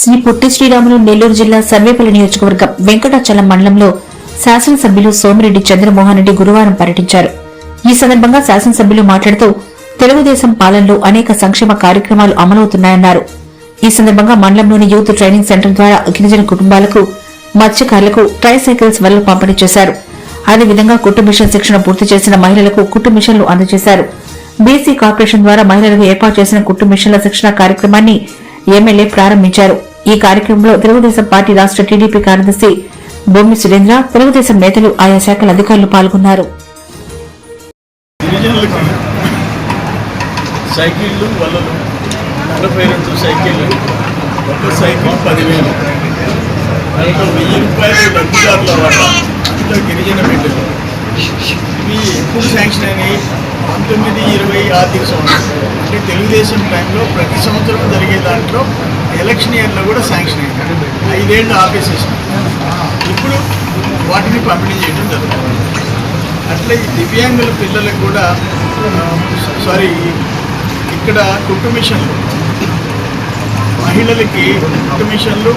శ్రీ పొట్టి శ్రీరాములు నెల్లూరు జిల్లా సర్వేపల్లి నియోజకవర్గం వెంకటాచలం మండలంలో శాసనసభ్యులు సోమిరెడ్డి చంద్రమోహన్ రెడ్డి గురువారం పర్యటించారు. ఈ సందర్భంగా శాసనసభ్యులు మాట్లాడుతూ తెలుగుదేశం పాలనలో అనేక సంక్షేమ కార్యక్రమాలు అమలవుతున్నాయన్నారు. ఈ సందర్భంగా మండలంలోని యూత్ ట్రైనింగ్ సెంటర్ ద్వారా గిరిజన కుటుంబాలకు మత్స్యకారులకు ట్రైసైకిల్స్ వల్ల పంపిణీ చేశారు. అదేవిధంగా కుట్టు మిషన్ శిక్షణ పూర్తి చేసిన మహిళలకు కుట్టు మిషన్లు అందజేశారు. బీసీ కార్పొరేషన్ ద్వారా మహిళలకు ఏర్పాటు చేసిన కుట్టు మిషన్ల శిక్షణ కార్యక్రమాన్ని ఎమ్మెల్యే ప్రారంభించారు. ఈ కార్యక్రమంలో తెలుగుదేశం పార్టీ రాష్ట్ర టీడీపీ కార్యదర్శి బొమ్మి సురేంద్ర తెలుగుదేశం నేతలు ఆయా శాఖల అధికారులు పాల్గొన్నారు. సైకిళ్ళు వలలు నలభై రెండు సైకిళ్ళు ఒక సైకిల్ పదివేలు. దాంట్లో వెయ్యి రూపాయలు లబ్ధిదారుల గిరిజన బిడ్డలు. ఇవి ఎప్పుడు శాంక్షన్ అయినాయి? పంతొమ్మిది ఇరవై ఆర్థిక సంవత్సరం. అంటే తెలుగుదేశం టైంలో ప్రతి సంవత్సరం జరిగే దాంట్లో ఎలక్షన్ ఇయర్లో కూడా శాంక్షన్ అయింది. ఐదేళ్ళు ఆపేసేసాం ఇప్పుడు వాటిని పంపిణీ చేయడం జరుగుతుంది. అట్లే ఈ దివ్యాంగుల పిల్లలకు కూడా సారీ ఇక్కడ కుట్టు మిషన్లు. మహిళలకి కుట్టు మిషన్లు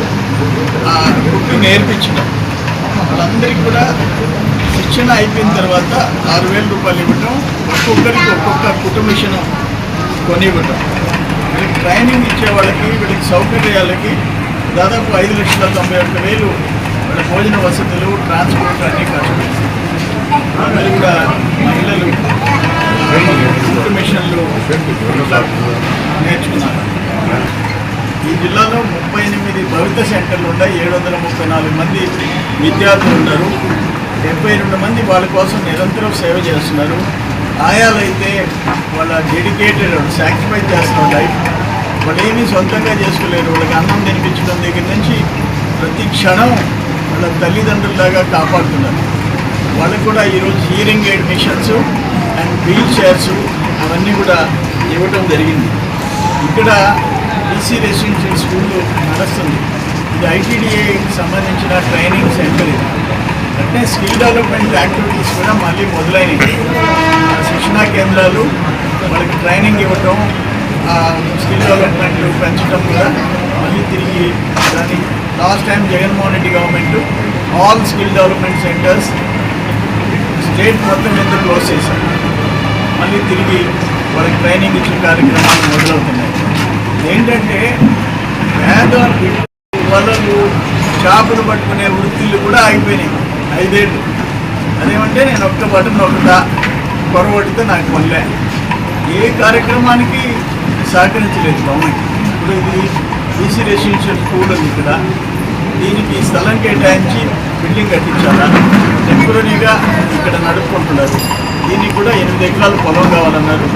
ఆ, కుట్టు నేర్పించడం. వాళ్ళందరికీ కూడా శిక్షణ అయిపోయిన తర్వాత ఆరు వేల రూపాయలు ఇవ్వటం ఒక్కొక్కరికి ఒక్కొక్క కుట్టు మిషన్ కొనివ్వటం. ట్రైనింగ్ ఇచ్చే వాళ్ళకి వీళ్ళకి సౌకర్యాలకి దాదాపు ఐదు లక్షల తొంభై ఒక్క వేలు వాళ్ళ భోజన వసతులు ట్రాన్స్పోర్ట్ అన్ని ఖర్చు పెడతారు కూడా మహిళలు మిషన్లు నేర్చుకున్నారు. ఈ జిల్లాలో ముప్పై ఎనిమిది భవిత సెంటర్లు ఉన్నాయి ఏడు వందల ముప్పై నాలుగు మంది విద్యార్థులు ఉన్నారు. డెబ్బై రెండు మంది వాళ్ళ కోసం నిరంతరం సేవ చేస్తున్నారు. ఆయాలు అయితే వాళ్ళ డెడికేటెడ్ సాక్రిఫైస్ చేస్తున్నారు లైఫ్ వాళ్ళేమి సొంతంగా చేసుకోలేరు. వాళ్ళకి అన్నం తినిపించడం దగ్గర నుంచి ప్రతి క్షణం వాళ్ళ తల్లిదండ్రుల్లాగా కాపాడుతున్నారు. వాళ్ళకు కూడా ఈరోజు hearing aid machines and wheelchairs అవన్నీ కూడా ఇవ్వటం జరిగింది. ఇక్కడ బీసీ రెసిడెన్షియల్ స్కూల్ నడుస్తుంది. ఇది ఐటీడీఏకి సంబంధించిన ట్రైనింగ్ సెంటర్ ఇది. అంటే స్కిల్ డెవలప్మెంట్ యాక్టివిటీస్ కూడా మళ్ళీ మొదలైనవి. శిక్షణా కేంద్రాలు వాళ్ళకి ట్రైనింగ్ ఇవ్వటం స్కిల్ డెవలప్మెంట్ పెంచడం కూడా మళ్ళీ తిరిగి దాన్ని last time Jaganmohan Reddy government all skill development centres state మొత్తం మీద క్లోజ్ చేశారు? మళ్ళీ తిరిగి వాళ్ళకి ట్రైనింగ్ ఇచ్చే కార్యక్రమాలు మొదలవుతున్నాయి. ఏంటంటే పేద వలలు చేపలు పట్టుకునే వృత్తులు కూడా ఆగిపోయినాయి ఐదేళ్ళు. అదేమంటే నేను ఒక్క బటన్ ఒకటా పొరవడితే నాకు వల్లే ఏ కార్యక్రమానికి సహకరించలేదు గవర్నమెంట్. ఇప్పుడు ఇది బీసీ రెసిడెన్షియల్ స్కూల్ ఉంది ఇక్కడ. దీనికి స్థలం కేటాయించి బిల్డింగ్ కట్టించాలా? టెంపరీగా ఇక్కడ నడుపుకుంటున్నారు. దీనికి కూడా ఎనిమిది ఎకరాల పొలం కావాలన్నారు.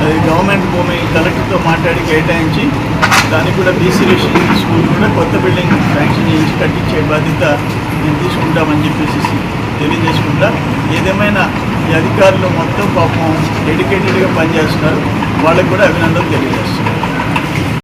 అది గవర్నమెంట్ భూమి కలెక్టర్తో మాట్లాడి కేటాయించి దానికి కూడా బీసీ రెసిడెన్షియల్ స్కూల్ కూడా కొత్త బిల్డింగ్ శాంక్షన్ చేయించి కట్టించే బాధ్యత మేము తీసుకుంటామని చెప్పేసి తెలియజేసుకుంటా. ఏదేమైనా ఈ అధికారులు మొత్తం పాపం డెడికేటెడ్గా పనిచేస్తున్నారు. వాళ్ళకి కూడా అభినందనలు తెలియజేస్తున్నారు